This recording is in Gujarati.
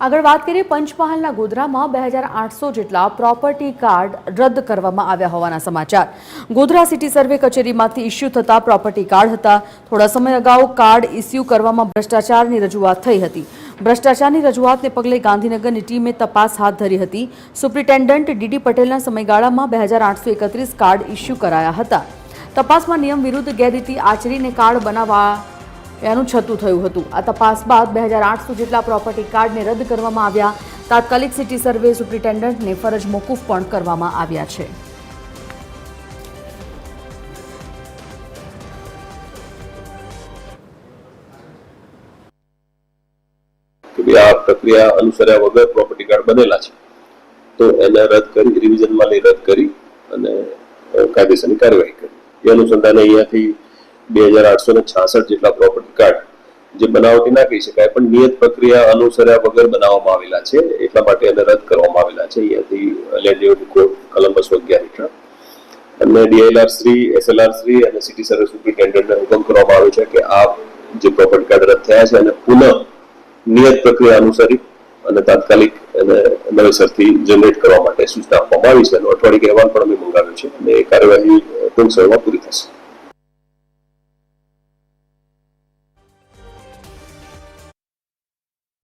આગળ વાત કરીએ પંચમહાલના ગોધરામાં બે હજાર આઠસો જેટલા પ્રોપર્ટી કાર્ડ રદ કરવામાં આવ્યા હોવાના સમાચાર. ગોધરા સિટી સર્વે કચેરીમાંથી ઇસ્યુ થતા પ્રોપર્ટી કાર્ડ હતા. થોડા સમય અગાઉ કાર્ડ ઇસ્યુ કરવામાં ભ્રષ્ટાચારની રજૂઆત થઈ હતી. ભ્રષ્ટાચારની રજૂઆતને પગલે ગાંધીનગરની ટીમે તપાસ હાથ ધરી હતી. સુપ્રિન્ટેન્ડન્ટ ડીડી પટેલના સમયગાળામાં બે હજાર આઠસો એકત્રીસ કાર્ડ ઇસ્યુ કરાયા હતા. તપાસમાં નિયમ વિરુદ્ધ ગેરરીતિ આચરીને કાર્ડ બનાવવા એનું છતું થયું હતું. આ તપાસ બાદ બે હજાર આઠસો જેટલા પ્રોપર્ટી કાર્ડને રદ કરવામાં આવ્યા. તાત્કાલિક સિટી સર્વે સુપ્રિન્ટેન્ડન્ટને ફરજ મોકૂફ પણ કરવામાં આવ્યા છે. આ પ્રક્રિયા અનુસર્યા વગર પ્રોપર્ટી કાર્ડ બનેલા છે. તો એને રદ કરી, રિવિઝનમાં લઈ રદ કરી અને કાયદેસરની કાર્યવાહી કરી. એ અનુસંધાને અહીંયાથી બે હજાર આઠસો ને છાસઠ જેટલા પ્રોપર્ટી કાર્ડ જે બનાવટી ના કહી શકાય, પણ નિયત પ્રક્રિયા અનુસર્યા વગર બનાવવામાં આવેલા છે. એટલા માટે એને રદ કરવામાં આવેલા છે. અહીંયાથી લેન્ડ કોર્ટ કલમ બસો અગિયાર હેઠળ. અને ડીએલઆર શ્રી, એસએલઆર શ્રી અને સિટી સર્વિસ સુપ્રિન્ટેન્ડન્ટને હુકમ કરવામાં આવ્યો છે કે આ જે પ્રોપર્ટી કાર્ડ રદ થયા છે અને પુનઃ નિયત પ્રક્રિયા અનુસરી અને તાત્કાલિક એને નવેસરથી જનરેટ કરવા માટે સૂચના આપવામાં આવી છે. અને અઠવાડિયે અહેવાલ પણ અમે મંગાવ્યો છે અને એ કાર્યવાહી ટૂંક સમયમાં પૂરી થશે.